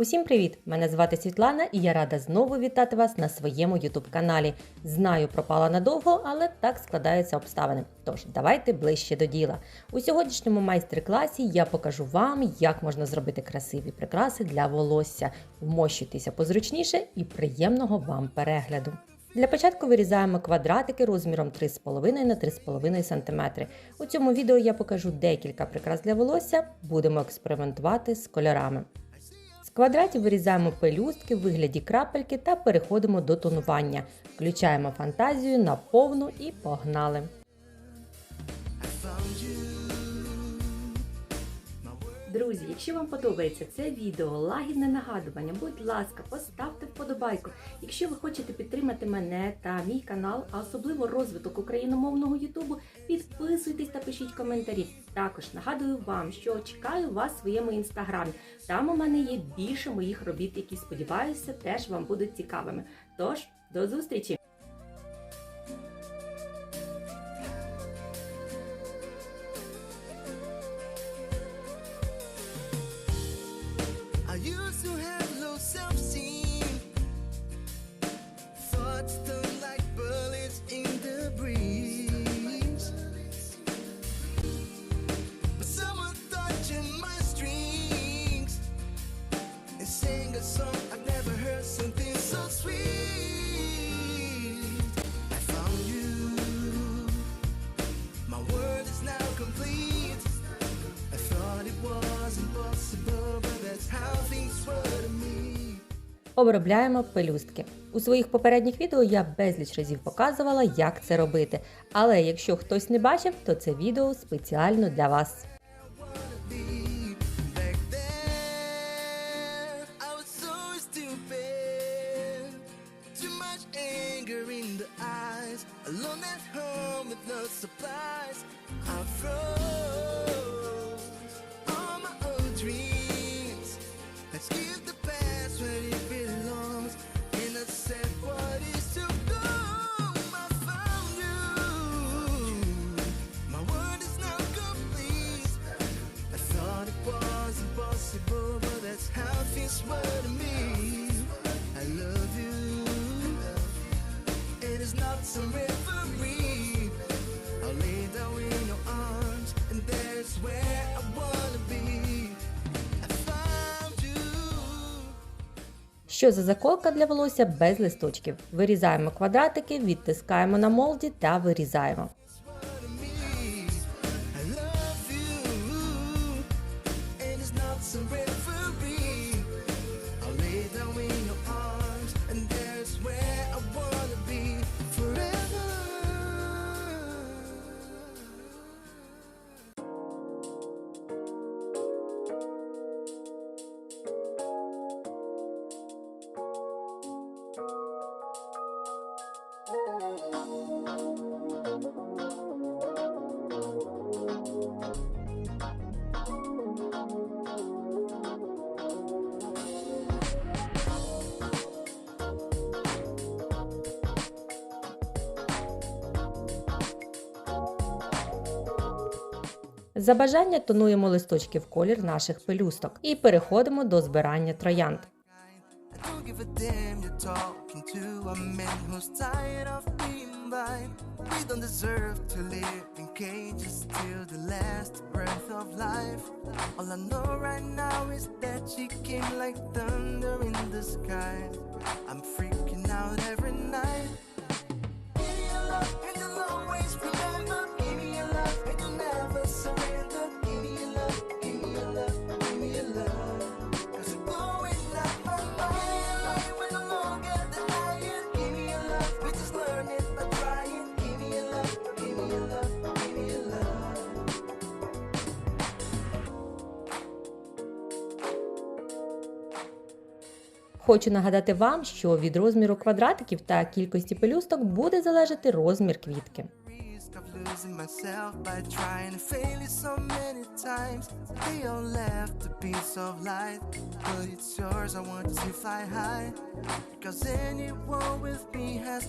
Усім привіт! Мене звати Світлана і я рада знову вітати вас на своєму youtube каналі. Знаю, пропала надовго, але так складаються обставини. Тож, давайте ближче до діла. У сьогоднішньому майстер-класі я покажу вам, як можна зробити красиві прикраси для волосся. Вмощуйтеся позручніше і приємного вам перегляду. Для початку вирізаємо квадратики розміром 3,5 на 3,5 см. У цьому відео я покажу декілька прикрас для волосся, будемо експериментувати з кольорами. З квадратів вирізаємо пелюстки в вигляді крапельки та переходимо до тонування. Включаємо фантазію на повну і погнали. Друзі, якщо вам подобається це відео, лагідне нагадування, будь ласка, поставте вподобайку. Якщо ви хочете підтримати мене та мій канал, а особливо розвиток україномовного Ютубу, підписуйтесь та пишіть коментарі. Також нагадую вам, що чекаю вас в своєму інстаграмі. Там у мене є більше моїх робіт, які сподіваюся, теж вам будуть цікавими. Тож, до зустрічі! Sang a song I've never heard, something so sweet. I found you. My world is now complete. I thought it was impossible, but that's how things were to me. Обробляємо пелюстки. У своїх попередніх відео я безліч разів показувала, як це робити. Але якщо хтось не бачив, то це відео спеціально для вас. Alone at home with no supplies. I froze Що за заколка для волосся без листочків? Вирізаємо квадратики, відтискаємо на молді та вирізаємо. За бажання тонуємо листочки в колір наших пелюсток і переходимо до збирання троянд. I don't give a damn Хочу нагадати вам, що від розміру квадратиків та кількості пелюсток буде залежати розмір квітки. Because anyone with me has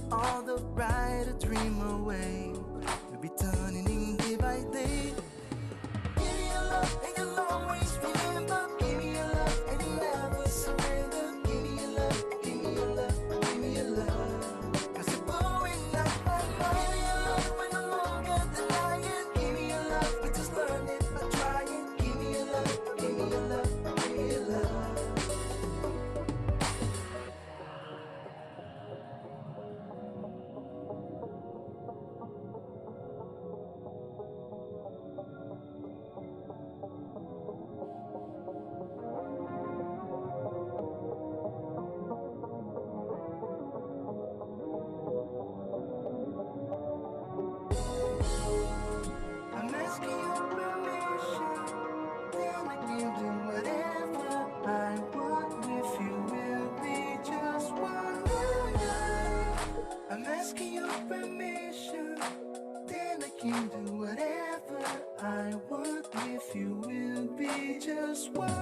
be turning in do whatever I want if you will be just one.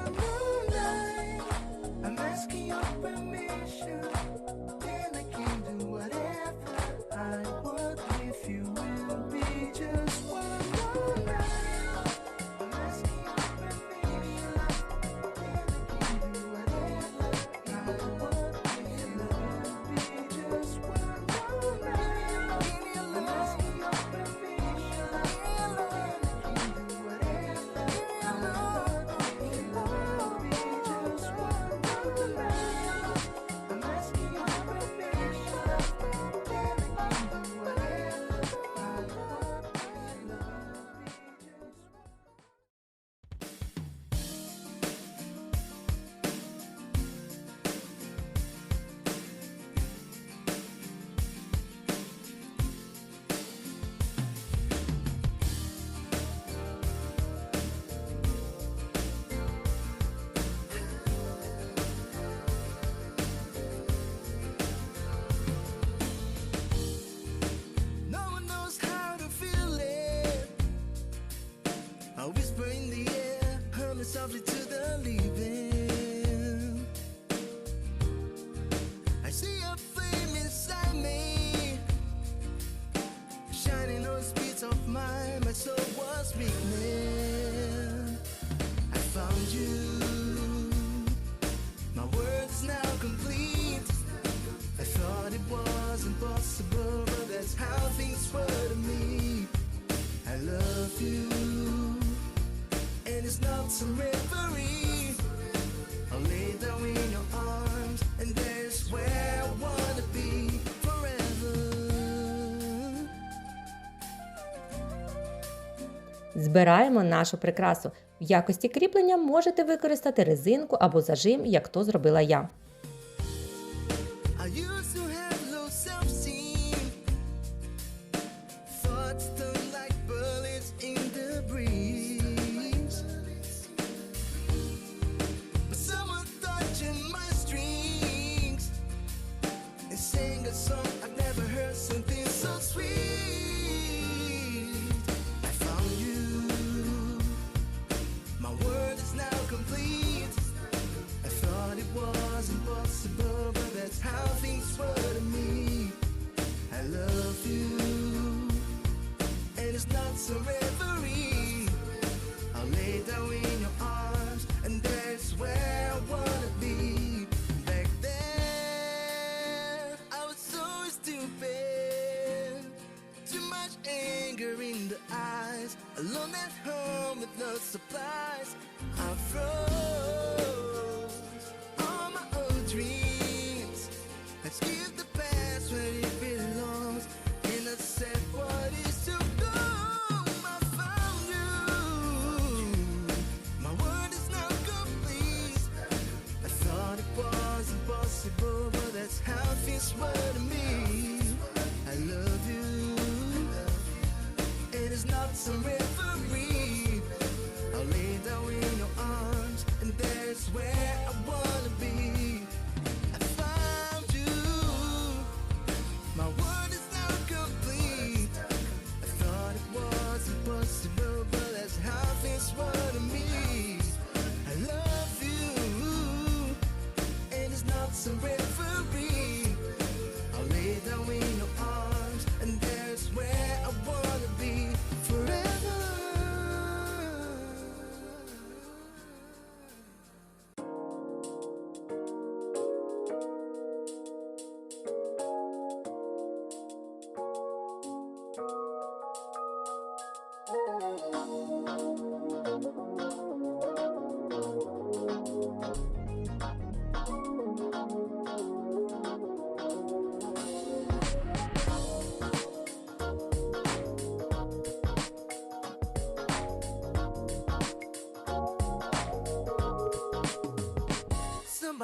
Збираємо нашу прикрасу. В якості кріплення можете використати резинку або зажим, як то зробила я.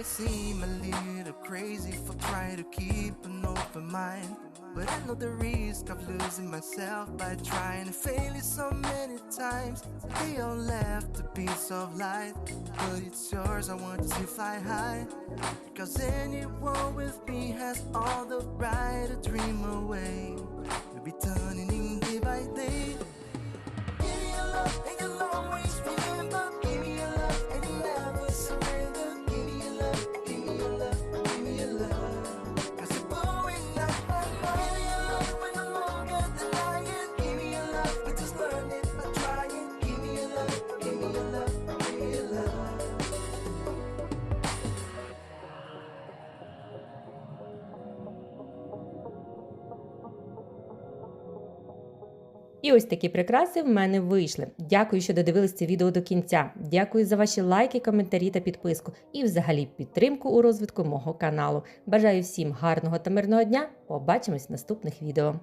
Maybe I seem a little crazy for trying to keep an open mind. But I know the risk of losing myself by trying to fail so many times. They all left a piece of light, but it's yours. I want to fly high. Cause anyone with me has all the right to dream away. We'll be turning І ось такі прикраси в мене вийшли. Дякую, що додивились це відео до кінця. Дякую за ваші лайки, коментарі та підписку. І взагалі підтримку у розвитку мого каналу. Бажаю всім гарного та мирного дня. Побачимось в наступних відео.